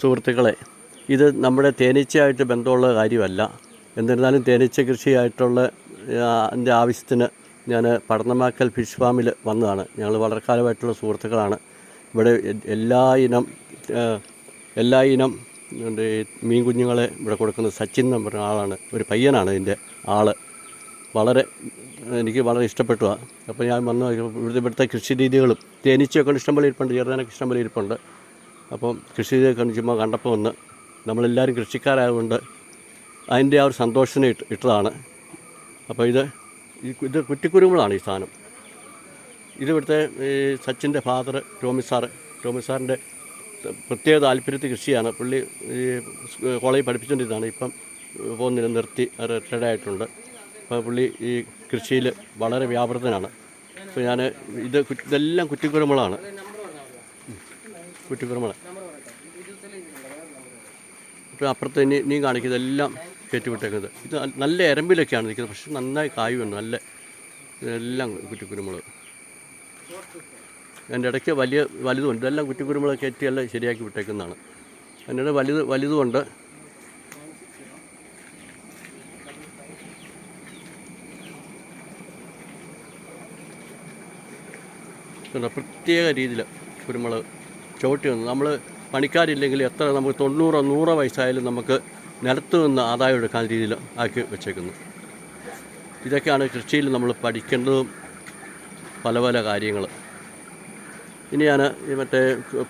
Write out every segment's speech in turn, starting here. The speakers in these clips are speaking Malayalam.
സുഹൃത്തുക്കളെ ഇത് നമ്മുടെ തേനീച്ചയായിട്ട് ബന്ധമുള്ള കാര്യമല്ല. എന്നിരുന്നാലും തേനീച്ച കൃഷിയായിട്ടുള്ള എന്റെ ആവശ്യത്തിന് ഞാൻ പടന്നമാക്കൽ ഫിഷ് ഫാമിൽ വന്നതാണ്. ഞങ്ങൾ വളരെ കാലമായിട്ടുള്ള സുഹൃത്തുക്കളാണ്. ഇവിടെ എല്ലാ ഇനം എല്ലാ ഇനം മീൻ കുഞ്ഞുങ്ങളെ ഇവിടെ കൊടുക്കുന്ന സച്ചിൻ എന്ന് പറഞ്ഞ ആളാണ്. ഒരു പയ്യനാണ് ഇതിന്റെ ആൾ വളരെ എനിക്ക് വളരെ ഇഷ്ടപ്പെട്ടു അപ്പോൾ ഞാൻ വന്ന് ഇവിടുത്തെ ഇവിടുത്തെ കൃഷി രീതികളും തേനീച്ചയൊക്കെ ഇഷ്ടംപോലെ ഇരിപ്പുണ്ട് ചെറുതാനൊക്കെ ഇഷ്ടംപോലെ ഇരിപ്പുണ്ട്. അപ്പം കൃഷി ചുമ്മാ കണ്ടപ്പോൾ ഒന്ന് നമ്മളെല്ലാവരും കൃഷിക്കാരായതുകൊണ്ട് അതിന്റെ ആ ഒരു സന്തോഷത്തിന് ഇട്ട് ഇട്ടതാണ്. അപ്പോൾ ഇത് ഇത് കുറ്റിക്കുരുമുളാണ് ഈ സാധനം. ഇത് ഇവിടുത്തെ ഈ സച്ചിന്റെ ഫാദർ ടോമി സാറ്. ടോമി സാറിന്റെ പ്രത്യേക താല്പര്യത്തിൽ കൃഷിയാണ്. പുള്ളി ഈ കോളേജ് കോളേജിൽ പഠിപ്പിച്ചുകൊണ്ടിരുന്നതാണ് ഇപ്പം പോകുന്നില്ല നിർത്തി റിട്ടയർഡ് ആയിട്ടുണ്ട്. അപ്പോൾ പുള്ളി ഈ കൃഷിയിൽ വളരെ വ്യാപൃതനാണ്. അപ്പോൾ ഞാൻ ഇത് ഇതെല്ലാം കുറ്റിക്കുരുമുളാണ്. കുറ്റിക്കുരുമുള ഇപ്പോൾ അപ്പുറത്ത് ഇനി നീ കാണിക്കുന്നത് എല്ലാം കയറ്റിവിട്ടേക്കുന്നത്. ഇത് നല്ല എരമ്പിലൊക്കെയാണ് നിൽക്കുന്നത്. പക്ഷെ നന്നായി കായുണ്ട് നല്ല ഇതെല്ലാം കുറ്റിക്കുരുമുളക്. അതിന്റെ ഇടയ്ക്ക് വലിയ വലുതുണ്ട്. ഇതെല്ലാം കുറ്റിക്കുരുമുളക് കയറ്റിയെല്ലാം ശരിയാക്കി വിട്ടേക്കുന്നതാണ്. അതിന്റെ വലുത് വലുതുമുണ്ട്. പിന്നെ പ്രത്യേക രീതിയിൽ കുരുമുളക്. ചവിട്ടി നിന്ന് നമ്മൾ പണിക്കാരില്ലെങ്കിൽ എത്ര നമുക്ക് തൊണ്ണൂറോ നൂറോ വയസ്സായാലും നമുക്ക് നിലത്ത് നിന്ന് ആദായം എടുക്കാൻ രീതിയിൽ ആക്കി വെച്ചേക്കുന്നു. ഇതൊക്കെയാണ് കൃഷിയിൽ നമ്മൾ പഠിക്കേണ്ടതും പല പല കാര്യങ്ങൾ. ഇനി ഞാൻ മറ്റേ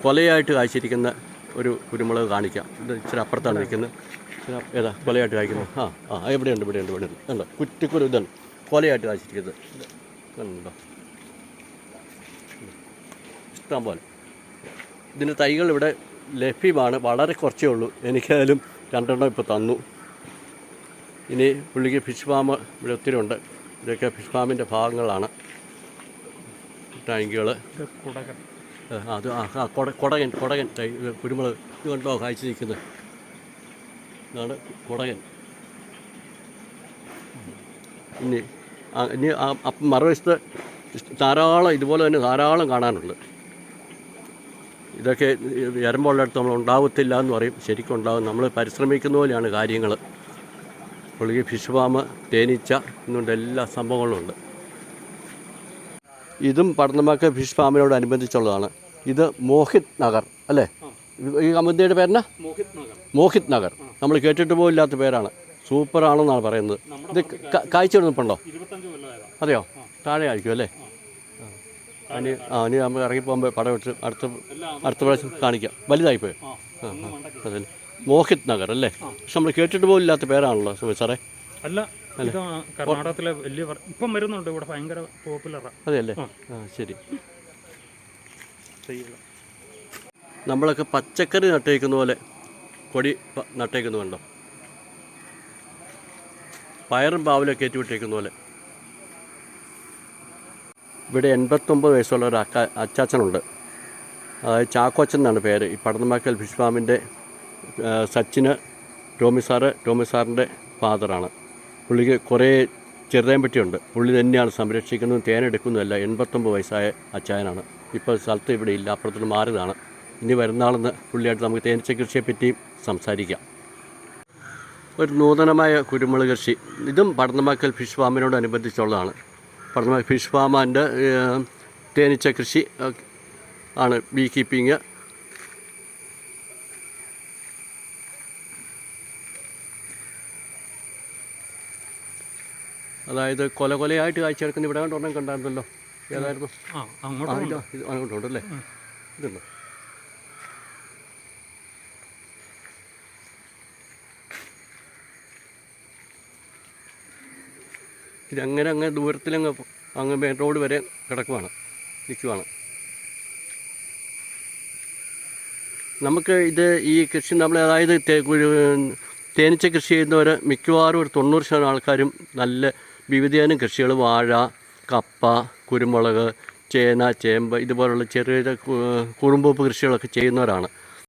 കൊലയായിട്ട് കായ്ച്ചിരിക്കുന്ന ഒരു കുരുമുളക് കാണിക്കാം. ഇത് ഇച്ചിരി അപ്പുറത്താണ് നിൽക്കുന്നത്. ഏതാ? കൊലയായിട്ട് കായ്ക്കുന്നത്. ആ ആ എവിടെയുണ്ട് ഇവിടെയുണ്ട് ഇവിടെയുണ്ട് കണ്ടോ? കുറ്റിക്കുരു ഇതാണ്. കൊലയായിട്ട് കായ്ച്ചിരിക്കുന്നത് കണ്ടോ? ഇഷ്ടം പോലെ. ഇതിന്റെ തൈകൾ ഇവിടെ ലഭ്യമാണ്. വളരെ കുറച്ചേ ഉള്ളൂ. എനിക്കായാലും രണ്ടെണ്ണം ഇപ്പോൾ തന്നു. ഇനി പുള്ളിക്ക് ഫിഷ് ഫാം ഇവിടെ ഒത്തിരി ഉണ്ട്. ഇതൊക്കെ ഫിഷ് ഫാമിന്റെ ഭാഗങ്ങളാണ്. ടാങ്കുകൾ അത് ആ ആ കൊട കൊടകൻ കൊടകൻ കുരുമുളക്. ഇത് കണ്ടോ? കാഴ്ച നിൽക്കുന്നത്. ഇതാണ് കൊടകൻ. ഇനി ഇനി മറുവശത്ത് ധാരാളം ഇതുപോലെ തന്നെ ധാരാളം കാണാനുണ്ട്. ഇതൊക്കെ എരമ്പുള്ളിടത്ത് നമ്മൾ ഉണ്ടാവത്തില്ല എന്ന് പറയും. ശരിക്കും ഉണ്ടാവും. നമ്മൾ പരിശ്രമിക്കുന്ന പോലെയാണ് കാര്യങ്ങൾ. പുള്ളിക്ക് ഫിഷ് ഫാം തേനീച്ച എന്നുകൊണ്ട് എല്ലാ സംഭവങ്ങളും ഉണ്ട്. ഇതും പടന്നമാക്ക ഫിഷ് ഫാമിനോടനുബന്ധിച്ചുള്ളതാണ് ഇത് മോഹിത് നഗർ അല്ലേ? ഈ കമ്പനിയുടെ പേരെന്നാ? മോഹിത് നഗർ. മോഹിത് നഗർ. നമ്മൾ കേട്ടിട്ട് പോലില്ലാത്ത പേരാണ്. സൂപ്പറാണെന്നാണ് പറയുന്നത്. ഇത് കാഴ്ച കൊല്ലമായതാ അതെയോ? താഴെ ആയിരിക്കും അല്ലേ? ആ ഇനി ആ ഇനി നമ്മൾ ഇറങ്ങിപ്പോകുമ്പോൾ പടം വിട്ട് അടുത്ത അടുത്ത പ്രാവശ്യം കാണിക്കാം. വലുതായിപ്പോയോ? ആ അതെ. മണ്ടയ്ക്ക്. മോഹിത് നഗർ അല്ലേ? പക്ഷെ നമ്മൾ കേട്ടിട്ട് പോലും ഇല്ലാത്ത പേരാണല്ലോ സുമി സാറേ. അല്ല കർണാടകത്തിലെ വലിയ ഇപ്പം വരുന്നുണ്ട് ഇവിടെ ഭയങ്കര പോപ്പുലറാ. അതെയല്ലേ ആ. ശരി. നമ്മളൊക്കെ പച്ചക്കറി നട്ടേക്കുന്ന പോലെ കൊടി നട്ടേക്കുന്നുണ്ടോ? പയറും പാവലൊക്കെ ഏറ്റുവിട്ടേക്കുന്ന പോലെ. ഇവിടെ എൺപത്തൊമ്പത് വയസ്സുള്ള ഒരു അക്ക അച്ചാച്ചനുണ്ട്. അതായത് ചാക്കോച്ചൻ എന്നാണ് പേര്. ഈ പടന്നമാക്കൽ ഫിഷ് ഫാമിന്റെ ആ, സച്ചിന് ടോമി സാറ് ടോമി സാറിന്റെ ഫാദറാണ്. പുള്ളിക്ക് കുറേ ചെറുതേം പറ്റിയുണ്ട് പുള്ളി തന്നെയാണ് സംരക്ഷിക്കുന്നതും തേനെടുക്കുന്നതുമല്ല എൺപത്തൊമ്പത് വയസ്സായ അച്ചായനാണ്. ഇപ്പോൾ സ്ഥലത്ത് ഇവിടെ ഇല്ല. അപ്പുറത്തോട്ട് മാറിയതാണ്. ഇനി വരുന്നാളെന്ന് പുള്ളിയായിട്ട് നമുക്ക് തേനീച്ച കൃഷിയെപ്പറ്റിയും സംസാരിക്കാം. ഒരു നൂതനമായ കുരുമുളക് കൃഷി. ഇതും പടന്നമാക്കൽ ഫിഷ് ഫാമിനോടനുബന്ധിച്ചുള്ളതാണ്. പടന്നമ ഫിഷ് ഫാം ആൻഡ് തേനീച്ച കൃഷി ആണ് ബീ കീപ്പിങ് അതായത് കൊല കൊലയായിട്ട് കാഴ്ചയെടുക്കുന്ന ഇവിടെ കണ്ടോ? കണ്ടായിരുന്നല്ലോ. ഏതായിരുന്നു? അങ്ങോട്ടുണ്ടല്ലേ ഇതുണ്ടോ? ഇത് അങ്ങനെ അങ്ങ് ദൂരത്തിലങ്ങ് അങ്ങ് മെയിൻ റോഡ് വരെ കിടക്കുവാണ്. നിൽക്കുവാണ്. നമുക്ക് ഇത് ഈ കൃഷി നമ്മൾ അതായത് തേനീച്ച കൃഷി ചെയ്യുന്നവർ മിക്കവാറും ഒരു തൊണ്ണൂറ് ശതമാനം ആൾക്കാരും നല്ല വിവിധയിനം കൃഷികൾ വാഴ കപ്പ കുരുമുളക് ചേന ചേമ്പ് ഇതുപോലുള്ള ചെറിയ ചെറിയ കു- കൃഷികളൊക്കെ ചെയ്യുന്നവരാണ്.